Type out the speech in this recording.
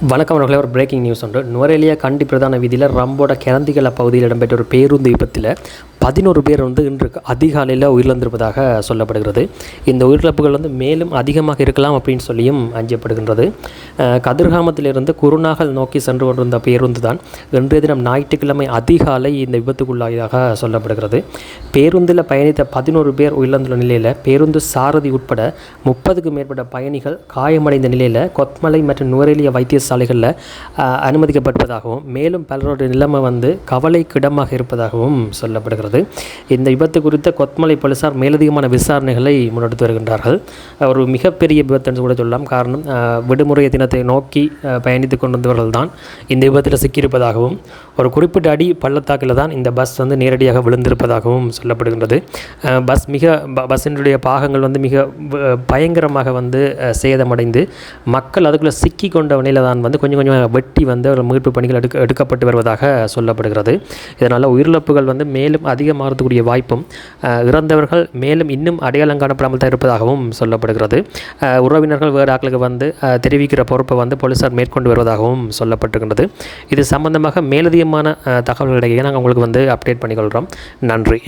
வணக்கம் அவர்களே ஒரு பிரேக்கிங் நியூஸ் ஒன்று நுவரேலியா கண்டி பிரதான வீதியில் ரம்போட கிரந்திகல பகுதியில் இடம்பெற்ற ஒரு பேருந்து விபத்தில் பதினோரு பேர் வந்து இன்று அதிகாலையில் உயிரிழந்திருப்பதாக சொல்லப்படுகிறது. இந்த உயிரிழப்புகள் வந்து மேலும் அதிகமாக இருக்கலாம் அப்படின்னு சொல்லியும் அஞ்சப்படுகின்றது. கதிர்காமத்திலிருந்து குருநாகல் நோக்கி சென்று கொண்டிருந்த பேருந்து தான் இன்றைய தினம் ஞாயிற்றுக்கிழமை அதிகாலை இந்த விபத்துக்குள்ளாயதாக சொல்லப்படுகிறது. பேருந்தில் பயணித்த பதினோரு பேர் உயிரிழந்துள்ள நிலையில் பேருந்து சாரதி உட்பட முப்பதுக்கும் மேற்பட்ட பயணிகள் காயமடைந்த நிலையில் கொத்மலை மற்றும் நுவரெலிய வைத்தியசாலைகளில் அனுமதிக்கப்பட்டதாகவும் அனுமதிக்கப்பட்டிருப்பதாகவும் மேலும் பலருடைய நிலைமை வந்து கவலைக்கிடமாக இருப்பதாகவும் சொல்லப்படுகிறது. இந்த விபத்து குறித்த கொத்மலை போலீசார் மேலதிகமான விசாரணைகளை முன்னெடுத்து வருகின்றார்கள். ஒரு மிகப்பெரிய விபத்து என்று கூட சொல்லலாம். காரணம் விடுமுறை தினத்தை நோக்கி பயணித்து பயணித்துக் கொண்டிருந்தவர்கள் தான் இந்த விபத்தில் சிக்கியிருப்பதாகவும் ஒரு குறிப்பிட்ட அடி பள்ளத்தாக்கில் தான் இந்த பஸ் வந்து நேரடியாக விழுந்திருப்பதாகவும் சொல்லப்படுகின்றது. பஸ் மிக ப- பஸ்ஸினுடைய பாகங்கள் வந்து மிக பயங்கரமாக வந்து சேதமடைந்து மக்கள் அதுக்குள்ளே சிக்கி கொண்ட நிலையில் தான் வந்து கொஞ்சம் கொஞ்சம் வெட்டி வந்து ஒரு மீட்பு பணிகள் எடுக்க எடுக்கப்பட்டு வருவதாக சொல்லப்படுகிறது. இதனால் உயிரிழப்புகள் வந்து மேலும் அதிகமாகக்கூடிய வாய்ப்பும் இறந்தவர்கள் மேலும் இன்னும் அடையாளம் காணப்படாமல் தான் இருப்பதாகவும் சொல்லப்படுகிறது. உறவினர்கள் வேறு ஆட்களுக்கு வந்து தெரிவிக்கிற பொறுப்பை வந்து போலீசார் மேற்கொண்டு வருவதாகவும் சொல்லப்பட்டிருக்கின்றது. இது சம்பந்தமாக மேலதிகமான தகவல்களிடையே தகவல்களை நாங்கள் உங்களுக்கு வந்து அப்டேட் பண்ணிக்கொள்கிறோம். நன்றி.